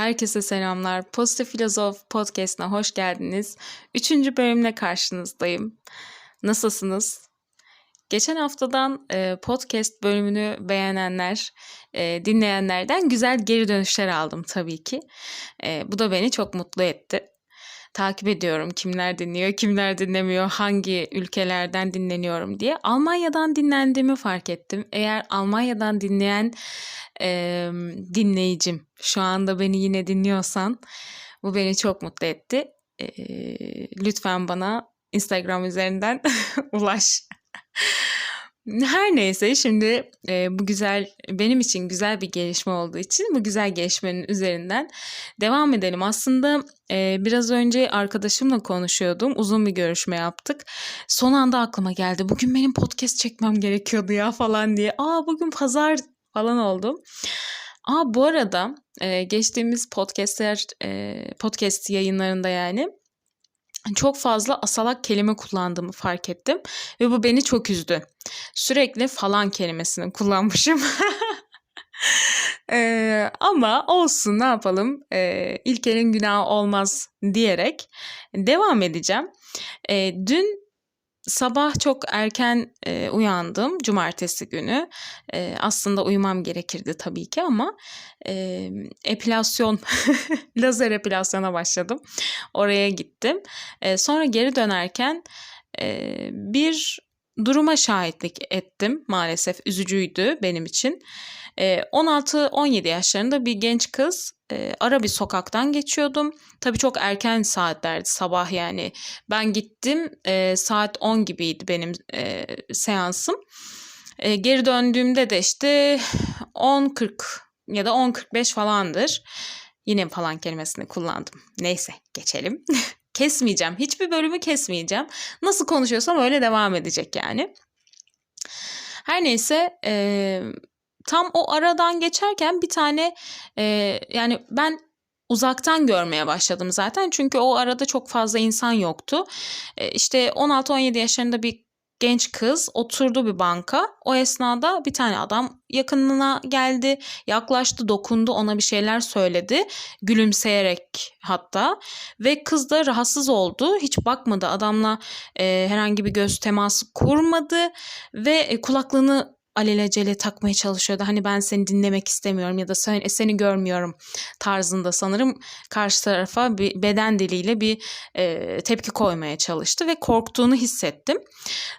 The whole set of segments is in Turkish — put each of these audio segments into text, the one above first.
Herkese selamlar. Pozitif Filozof Podcast'ına hoş geldiniz. Üçüncü bölümle karşınızdayım. Nasılsınız? Geçen haftadan e, podcast bölümünü beğenenler, e, dinleyenlerden güzel geri dönüşler aldım tabii ki. E, bu da beni çok mutlu etti. Takip ediyorum kimler dinliyor, kimler dinlemiyor, hangi ülkelerden dinleniyorum diye. Almanya'dan dinlendiğimi fark ettim. Eğer Almanya'dan dinleyen e, dinleyicim şu anda beni yine dinliyorsan bu beni çok mutlu etti. E, lütfen bana Instagram üzerinden ulaş. Her neyse şimdi e, bu güzel benim için güzel bir gelişme olduğu için bu güzel gelişmenin üzerinden devam edelim. Aslında e, biraz önce arkadaşımla konuşuyordum. Uzun bir görüşme yaptık. Son anda aklıma geldi. Bugün benim podcast çekmem gerekiyordu ya falan diye. Aa bugün pazar falan oldum. Aa bu arada e, geçtiğimiz podcastler e, podcast yayınlarında yani çok fazla asalak kelime kullandığımı fark ettim ve bu beni çok üzdü. Sürekli falan kelimesini kullanmışım. ee, ama olsun ne yapalım ee, ilkelin günahı olmaz diyerek devam edeceğim. Ee, dün sabah çok erken e, uyandım cumartesi günü. E, aslında uyumam gerekirdi tabii ki ama e, epilasyon, lazer epilasyona başladım. Oraya gittim. E, sonra geri dönerken e, bir duruma şahitlik ettim maalesef üzücüydü benim için. 16-17 yaşlarında bir genç kız ara bir sokaktan geçiyordum. Tabii çok erken saatlerdi sabah yani. Ben gittim saat 10 gibiydi benim seansım. geri döndüğümde de işte 10.40 ya da 10.45 falandır. Yine falan kelimesini kullandım. Neyse geçelim. kesmeyeceğim. Hiçbir bölümü kesmeyeceğim. Nasıl konuşuyorsam öyle devam edecek yani. Her neyse e, tam o aradan geçerken bir tane e, yani ben uzaktan görmeye başladım zaten. Çünkü o arada çok fazla insan yoktu. E, işte 16-17 yaşlarında bir genç kız oturdu bir banka. O esnada bir tane adam yakınına geldi, yaklaştı, dokundu, ona bir şeyler söyledi. Gülümseyerek hatta ve kız da rahatsız oldu. Hiç bakmadı adamla e, herhangi bir göz teması kurmadı ve e, kulaklığını alelacele takmaya çalışıyordu. Hani ben seni dinlemek istemiyorum ya da sen, seni görmüyorum tarzında sanırım karşı tarafa bir beden diliyle bir e, tepki koymaya çalıştı ve korktuğunu hissettim.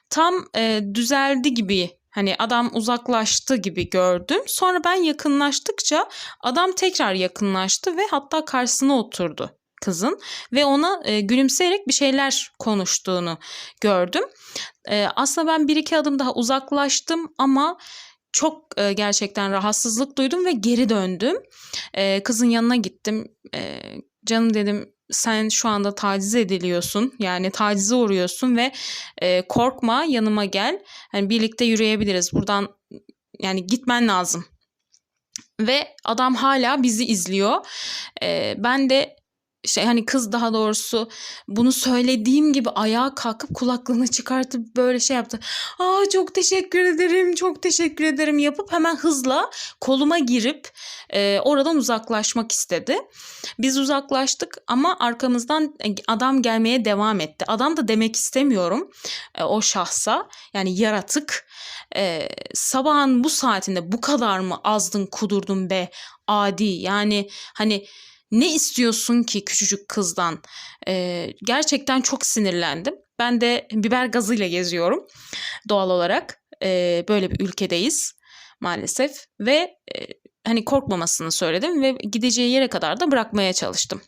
Tam e, düzeldi gibi Hani adam uzaklaştı gibi gördüm. Sonra ben yakınlaştıkça adam tekrar yakınlaştı ve hatta karşısına oturdu kızın ve ona e, gülümseyerek bir şeyler konuştuğunu gördüm. E, aslında ben bir iki adım daha uzaklaştım ama çok e, gerçekten rahatsızlık duydum ve geri döndüm. E, kızın yanına gittim. E, canım dedim sen şu anda taciz ediliyorsun. Yani tacize uğruyorsun ve e, korkma yanıma gel. Hani birlikte yürüyebiliriz. Buradan yani gitmen lazım. Ve adam hala bizi izliyor. E, ben de şey hani kız daha doğrusu bunu söylediğim gibi ayağa kalkıp kulaklığını çıkartıp böyle şey yaptı. Aa çok teşekkür ederim, çok teşekkür ederim yapıp hemen hızla koluma girip e, oradan uzaklaşmak istedi. Biz uzaklaştık ama arkamızdan e, adam gelmeye devam etti. Adam da demek istemiyorum e, o şahsa yani yaratık e, sabahın bu saatinde bu kadar mı azdın kudurdun be adi yani hani ne istiyorsun ki küçücük kızdan? Ee, gerçekten çok sinirlendim. Ben de biber gazıyla geziyorum doğal olarak. Ee, böyle bir ülkedeyiz maalesef ve e, hani korkmamasını söyledim ve gideceği yere kadar da bırakmaya çalıştım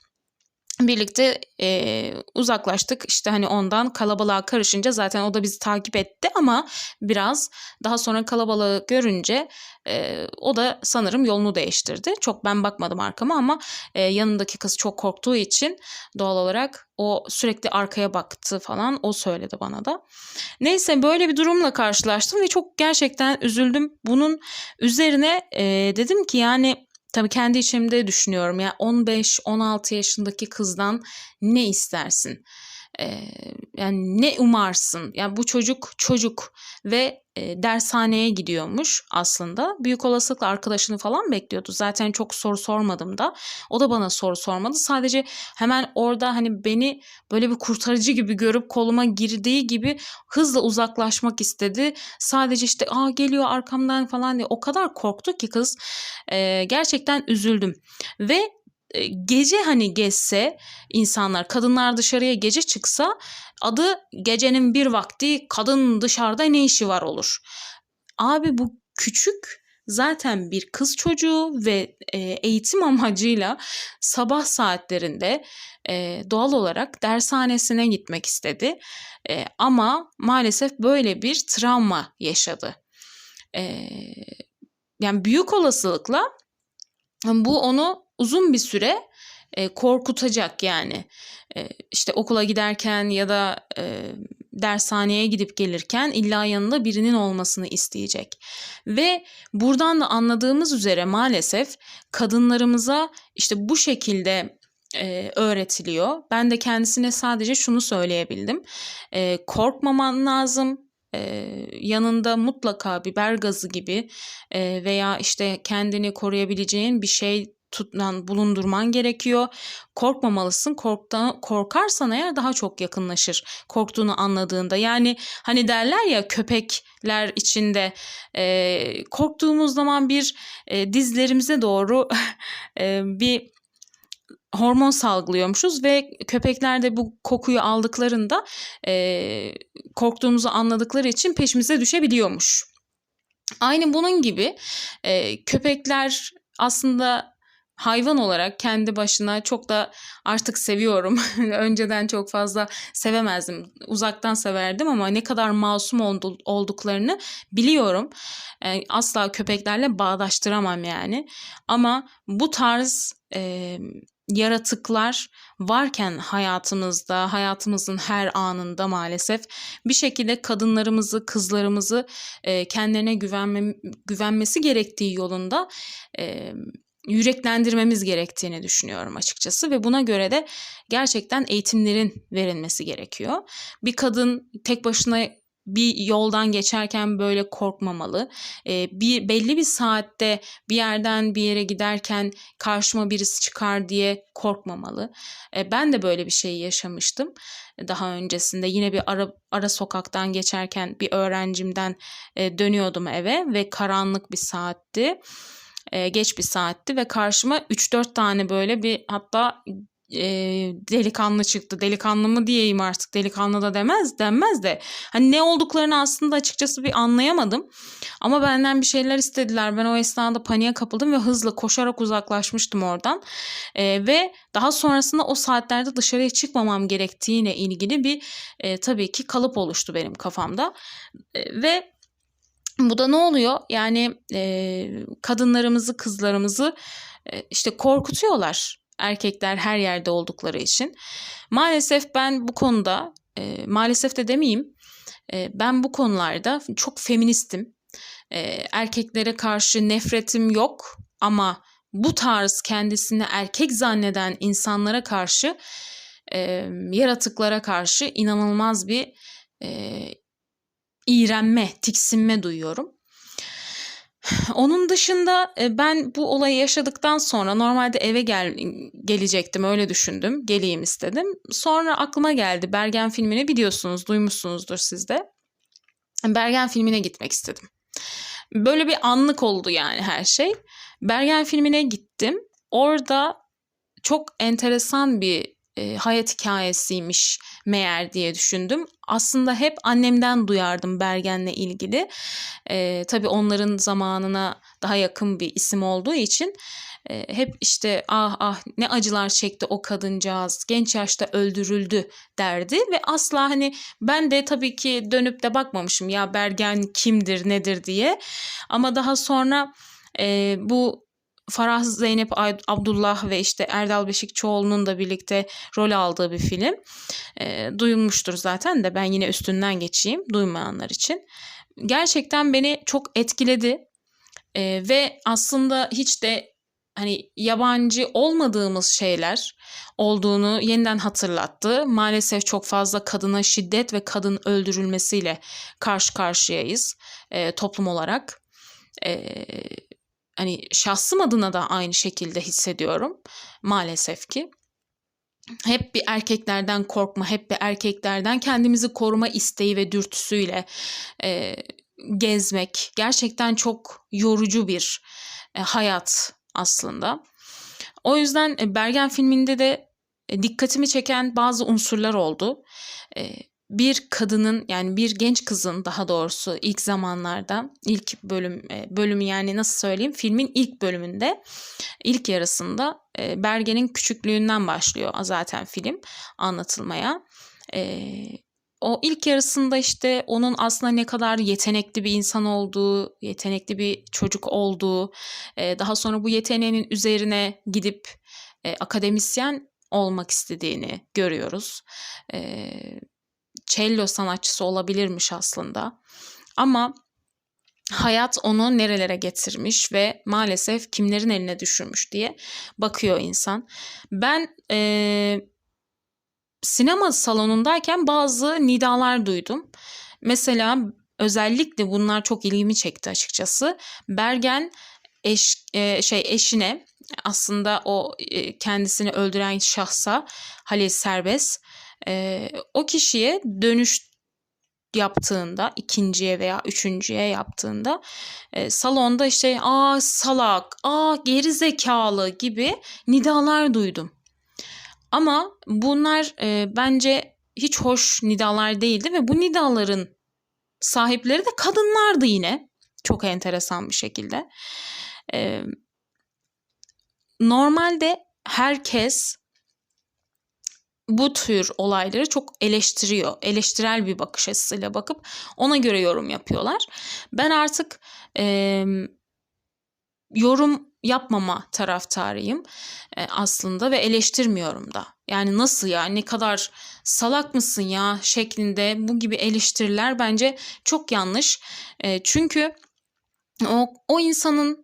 birlikte e, uzaklaştık. İşte hani ondan kalabalığa karışınca zaten o da bizi takip etti ama biraz daha sonra kalabalığı görünce e, o da sanırım yolunu değiştirdi. Çok ben bakmadım arkama ama e, yanındaki kız çok korktuğu için doğal olarak o sürekli arkaya baktı falan o söyledi bana da. Neyse böyle bir durumla karşılaştım ve çok gerçekten üzüldüm. Bunun üzerine e, dedim ki yani Tabii kendi içimde düşünüyorum ya 15-16 yaşındaki kızdan ne istersin? Eee, yani ne umarsın? Yani bu çocuk çocuk ve e, dershaneye gidiyormuş aslında. Büyük olasılıkla arkadaşını falan bekliyordu. Zaten çok soru sormadım da. O da bana soru sormadı. Sadece hemen orada hani beni böyle bir kurtarıcı gibi görüp koluma girdiği gibi hızla uzaklaşmak istedi. Sadece işte aa geliyor arkamdan falan diye o kadar korktu ki kız. Eee, gerçekten üzüldüm. Ve e, gece hani gezse insanlar kadınlar dışarıya gece çıksa adı gecenin bir vakti kadın dışarıda ne işi var olur. Abi bu küçük zaten bir kız çocuğu ve e, eğitim amacıyla sabah saatlerinde e, doğal olarak dershanesine gitmek istedi. E, ama maalesef böyle bir travma yaşadı. E, yani büyük olasılıkla bu onu uzun bir süre e, korkutacak yani. E, işte okula giderken ya da e, dershaneye gidip gelirken illa yanında birinin olmasını isteyecek. Ve buradan da anladığımız üzere maalesef kadınlarımıza işte bu şekilde e, öğretiliyor. Ben de kendisine sadece şunu söyleyebildim. E, korkmaman lazım. E, yanında mutlaka biber gazı gibi e, veya işte kendini koruyabileceğin bir şey tutman, bulundurman gerekiyor. Korkmamalısın. Korkta, korkarsan eğer daha çok yakınlaşır. Korktuğunu anladığında. Yani hani derler ya köpekler içinde e, korktuğumuz zaman bir e, dizlerimize doğru e, bir hormon salgılıyormuşuz ve köpekler de bu kokuyu aldıklarında e, korktuğumuzu anladıkları için peşimize düşebiliyormuş. Aynı bunun gibi e, köpekler aslında hayvan olarak kendi başına çok da artık seviyorum. Önceden çok fazla sevemezdim. Uzaktan severdim ama ne kadar masum olduklarını biliyorum. Yani asla köpeklerle bağdaştıramam yani. Ama bu tarz e, yaratıklar varken hayatımızda, hayatımızın her anında maalesef bir şekilde kadınlarımızı, kızlarımızı e, kendilerine güvenme, güvenmesi gerektiği yolunda e, yüreklendirmemiz gerektiğini düşünüyorum açıkçası ve buna göre de gerçekten eğitimlerin verilmesi gerekiyor. Bir kadın tek başına bir yoldan geçerken böyle korkmamalı. E, bir belli bir saatte bir yerden bir yere giderken karşıma birisi çıkar diye korkmamalı. E, ben de böyle bir şey yaşamıştım daha öncesinde. Yine bir ara ara sokaktan geçerken bir öğrencimden e, dönüyordum eve ve karanlık bir saatti e, geç bir saatti ve karşıma 3-4 tane böyle bir hatta e, delikanlı çıktı. Delikanlı mı diyeyim artık delikanlı da demez denmez de. Hani ne olduklarını aslında açıkçası bir anlayamadım. Ama benden bir şeyler istediler. Ben o esnada paniğe kapıldım ve hızla koşarak uzaklaşmıştım oradan. E, ve daha sonrasında o saatlerde dışarıya çıkmamam gerektiğine ilgili bir e, tabii ki kalıp oluştu benim kafamda. E, ve bu da ne oluyor? Yani e, kadınlarımızı, kızlarımızı e, işte korkutuyorlar erkekler her yerde oldukları için. Maalesef ben bu konuda, e, maalesef de demeyeyim, e, ben bu konularda çok feministim. E, erkeklere karşı nefretim yok ama bu tarz kendisini erkek zanneden insanlara karşı, e, yaratıklara karşı inanılmaz bir e, iğrenme, tiksinme duyuyorum. Onun dışında e, ben bu olayı yaşadıktan sonra normalde eve gel gelecektim öyle düşündüm. Geleyim istedim. Sonra aklıma geldi Bergen filmini biliyorsunuz duymuşsunuzdur siz de. Bergen filmine gitmek istedim. Böyle bir anlık oldu yani her şey. Bergen filmine gittim. Orada çok enteresan bir e, hayat hikayesiymiş meğer diye düşündüm. Aslında hep annemden duyardım Bergen'le ilgili. E, tabii onların zamanına daha yakın bir isim olduğu için e, hep işte ah ah ne acılar çekti o kadıncağız genç yaşta öldürüldü derdi ve asla hani ben de tabii ki dönüp de bakmamışım ya Bergen kimdir nedir diye ama daha sonra e, bu Farah Zeynep Abdullah ve işte Erdal Beşikçioğlu'nun da birlikte rol aldığı bir film. E, duyulmuştur zaten de ben yine üstünden geçeyim duymayanlar için. Gerçekten beni çok etkiledi e, ve aslında hiç de hani yabancı olmadığımız şeyler olduğunu yeniden hatırlattı. Maalesef çok fazla kadına şiddet ve kadın öldürülmesiyle karşı karşıyayız e, toplum olarak. E, hani şahsım adına da aynı şekilde hissediyorum maalesef ki. Hep bir erkeklerden korkma, hep bir erkeklerden kendimizi koruma isteği ve dürtüsüyle e, gezmek gerçekten çok yorucu bir e, hayat aslında. O yüzden e, Bergen filminde de e, dikkatimi çeken bazı unsurlar oldu. E, bir kadının yani bir genç kızın daha doğrusu ilk zamanlarda ilk bölüm bölümü yani nasıl söyleyeyim filmin ilk bölümünde ilk yarısında Bergen'in küçüklüğünden başlıyor zaten film anlatılmaya. O ilk yarısında işte onun aslında ne kadar yetenekli bir insan olduğu, yetenekli bir çocuk olduğu, daha sonra bu yeteneğinin üzerine gidip akademisyen olmak istediğini görüyoruz cello sanatçısı olabilirmiş aslında. Ama hayat onu nerelere getirmiş ve maalesef kimlerin eline düşürmüş diye bakıyor insan. Ben e, sinema salonundayken bazı nidalar duydum. Mesela özellikle bunlar çok ilgimi çekti açıkçası. Bergen eş e, şey eşine aslında o e, kendisini öldüren şahsa Halil Serbest e, o kişiye dönüş yaptığında ikinciye veya üçüncüye yaptığında e, salonda işte aa salak, aa geri zekalı gibi nidalar duydum. Ama bunlar e, bence hiç hoş nidalar değildi ve bu nidaların sahipleri de kadınlardı yine. Çok enteresan bir şekilde. E, normalde herkes bu tür olayları çok eleştiriyor. Eleştirel bir bakış açısıyla bakıp ona göre yorum yapıyorlar. Ben artık e, yorum yapmama taraftarıyım e, aslında ve eleştirmiyorum da. Yani nasıl ya ne kadar salak mısın ya şeklinde bu gibi eleştiriler bence çok yanlış. E, çünkü o, o insanın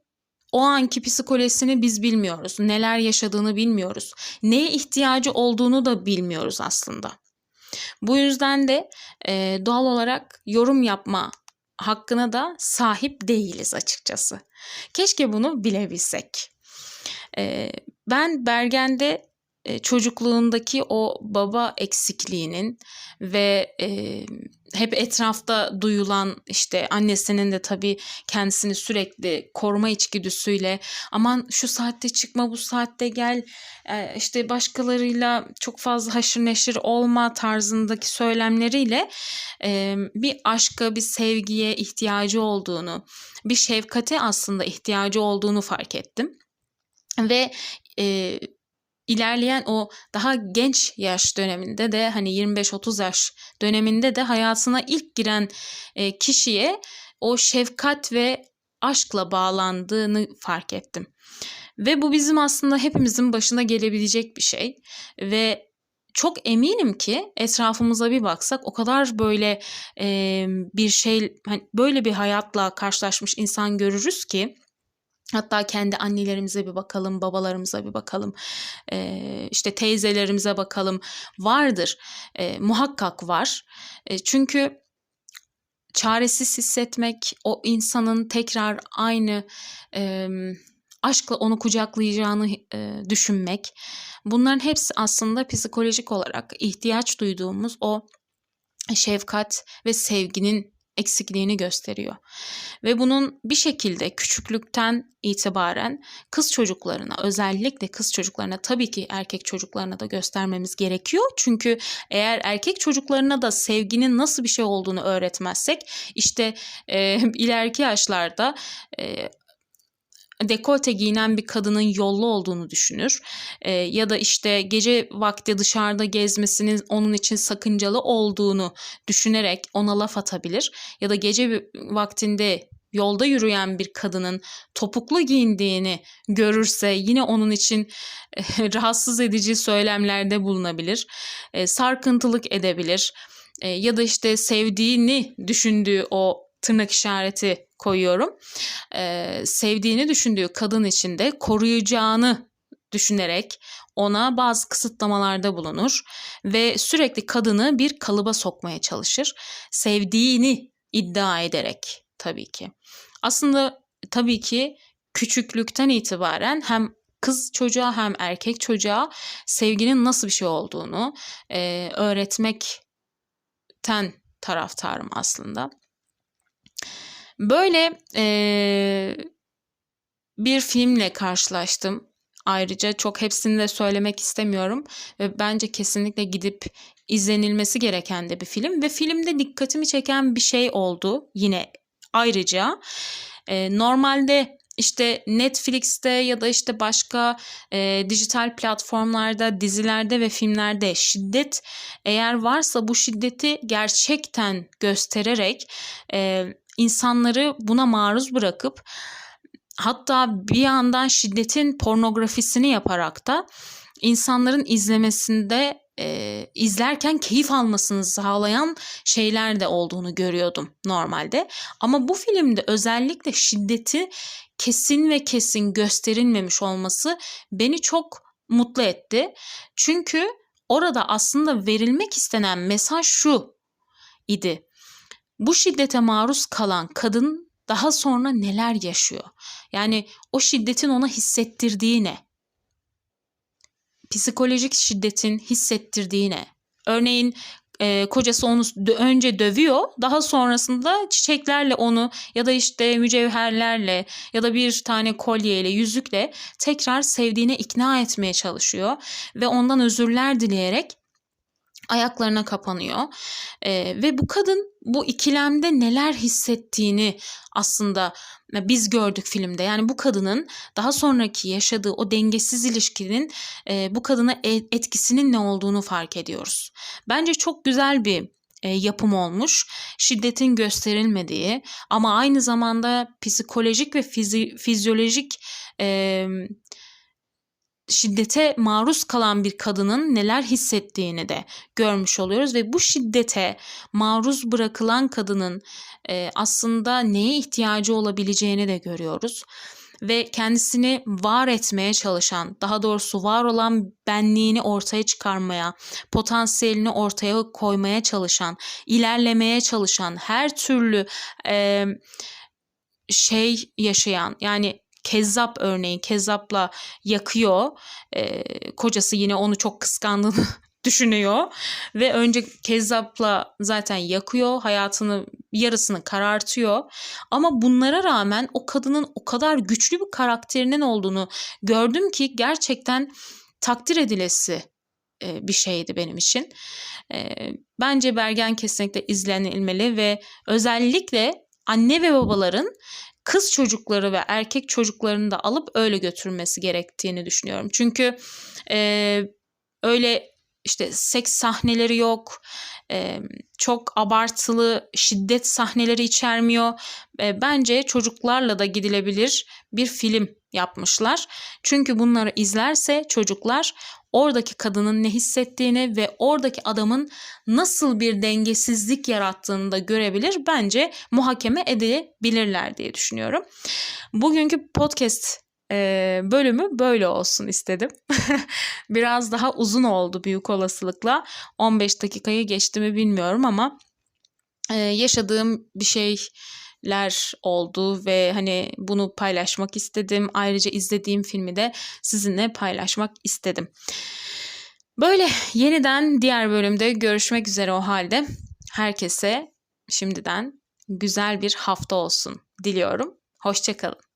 o anki psikolojisini biz bilmiyoruz. Neler yaşadığını bilmiyoruz. Neye ihtiyacı olduğunu da bilmiyoruz aslında. Bu yüzden de e, doğal olarak yorum yapma hakkına da sahip değiliz açıkçası. Keşke bunu bilebilsek. E, ben Bergen'de e, çocukluğundaki o baba eksikliğinin ve e, hep etrafta duyulan işte annesinin de tabii kendisini sürekli koruma içgüdüsüyle aman şu saatte çıkma bu saatte gel e, işte başkalarıyla çok fazla haşır neşir olma tarzındaki söylemleriyle bir aşka bir sevgiye ihtiyacı olduğunu bir şefkate aslında ihtiyacı olduğunu fark ettim. Ve ilerleyen o daha genç yaş döneminde de hani 25-30 yaş döneminde de hayatına ilk giren e, kişiye o şefkat ve aşkla bağlandığını fark ettim. Ve bu bizim aslında hepimizin başına gelebilecek bir şey ve çok eminim ki etrafımıza bir baksak o kadar böyle e, bir şey hani böyle bir hayatla karşılaşmış insan görürüz ki Hatta kendi annelerimize bir bakalım, babalarımıza bir bakalım, ee, işte teyzelerimize bakalım. Vardır, ee, muhakkak var. E, çünkü çaresiz hissetmek, o insanın tekrar aynı e, aşkla onu kucaklayacağını e, düşünmek, bunların hepsi aslında psikolojik olarak ihtiyaç duyduğumuz o şefkat ve sevginin eksikliğini gösteriyor. Ve bunun bir şekilde küçüklükten itibaren kız çocuklarına özellikle kız çocuklarına tabii ki erkek çocuklarına da göstermemiz gerekiyor. Çünkü eğer erkek çocuklarına da sevginin nasıl bir şey olduğunu öğretmezsek işte e, ileriki yaşlarda e, dekolte giyinen bir kadının yollu olduğunu düşünür. E, ya da işte gece vakti dışarıda gezmesinin onun için sakıncalı olduğunu düşünerek ona laf atabilir. Ya da gece vaktinde yolda yürüyen bir kadının topuklu giyindiğini görürse yine onun için e, rahatsız edici söylemlerde bulunabilir. E, sarkıntılık edebilir. E, ya da işte sevdiğini düşündüğü o tırnak işareti koyuyorum. Ee, sevdiğini düşündüğü kadın için de koruyacağını düşünerek ona bazı kısıtlamalarda bulunur ve sürekli kadını bir kalıba sokmaya çalışır. Sevdiğini iddia ederek tabii ki. Aslında tabii ki küçüklükten itibaren hem kız çocuğa hem erkek çocuğa sevginin nasıl bir şey olduğunu e, öğretmekten taraftarım aslında. Böyle e, bir filmle karşılaştım. Ayrıca çok hepsini de söylemek istemiyorum ve bence kesinlikle gidip izlenilmesi gereken de bir film ve filmde dikkatimi çeken bir şey oldu yine ayrıca e, normalde işte Netflix'te ya da işte başka e, dijital platformlarda, dizilerde ve filmlerde şiddet eğer varsa bu şiddeti gerçekten göstererek e, insanları buna maruz bırakıp hatta bir yandan şiddetin pornografisini yaparak da insanların izlemesinde e, izlerken keyif almasını sağlayan şeyler de olduğunu görüyordum normalde. Ama bu filmde özellikle şiddeti kesin ve kesin gösterilmemiş olması beni çok mutlu etti. Çünkü orada aslında verilmek istenen mesaj şu idi. Bu şiddete maruz kalan kadın daha sonra neler yaşıyor? Yani o şiddetin ona hissettirdiği ne? Psikolojik şiddetin hissettirdiği ne? Örneğin e, kocası onu önce dövüyor. Daha sonrasında çiçeklerle onu ya da işte mücevherlerle ya da bir tane kolyeyle, yüzükle tekrar sevdiğine ikna etmeye çalışıyor ve ondan özürler dileyerek ayaklarına kapanıyor. E, ve bu kadın bu ikilemde neler hissettiğini aslında biz gördük filmde. Yani bu kadının daha sonraki yaşadığı o dengesiz ilişkinin e, bu kadına e, etkisinin ne olduğunu fark ediyoruz. Bence çok güzel bir e, yapım olmuş. Şiddetin gösterilmediği ama aynı zamanda psikolojik ve fizi, fizyolojik e, şiddete maruz kalan bir kadının neler hissettiğini de görmüş oluyoruz ve bu şiddete maruz bırakılan kadının e, aslında neye ihtiyacı olabileceğini de görüyoruz ve kendisini var etmeye çalışan, daha doğrusu var olan benliğini ortaya çıkarmaya, potansiyelini ortaya koymaya çalışan, ilerlemeye çalışan, her türlü e, şey yaşayan, yani Kezzap örneğin Kezzap'la yakıyor. E, kocası yine onu çok kıskandığını düşünüyor ve önce Kezzap'la zaten yakıyor, hayatını yarısını karartıyor. Ama bunlara rağmen o kadının o kadar güçlü bir karakterinin olduğunu gördüm ki gerçekten takdir edilesi e, bir şeydi benim için. E, bence Bergen kesinlikle izlenilmeli ve özellikle anne ve babaların kız çocukları ve erkek çocuklarını da alıp öyle götürmesi gerektiğini düşünüyorum. Çünkü e, öyle işte seks sahneleri yok, e, çok abartılı şiddet sahneleri içermiyor. E, bence çocuklarla da gidilebilir bir film yapmışlar. Çünkü bunları izlerse çocuklar oradaki kadının ne hissettiğini ve oradaki adamın nasıl bir dengesizlik yarattığını da görebilir. Bence muhakeme edebilirler diye düşünüyorum. Bugünkü podcast e, bölümü böyle olsun istedim. Biraz daha uzun oldu büyük olasılıkla. 15 dakikayı geçti mi bilmiyorum ama e, yaşadığım bir şey ler oldu ve hani bunu paylaşmak istedim. Ayrıca izlediğim filmi de sizinle paylaşmak istedim. Böyle yeniden diğer bölümde görüşmek üzere o halde. Herkese şimdiden güzel bir hafta olsun diliyorum. Hoşçakalın.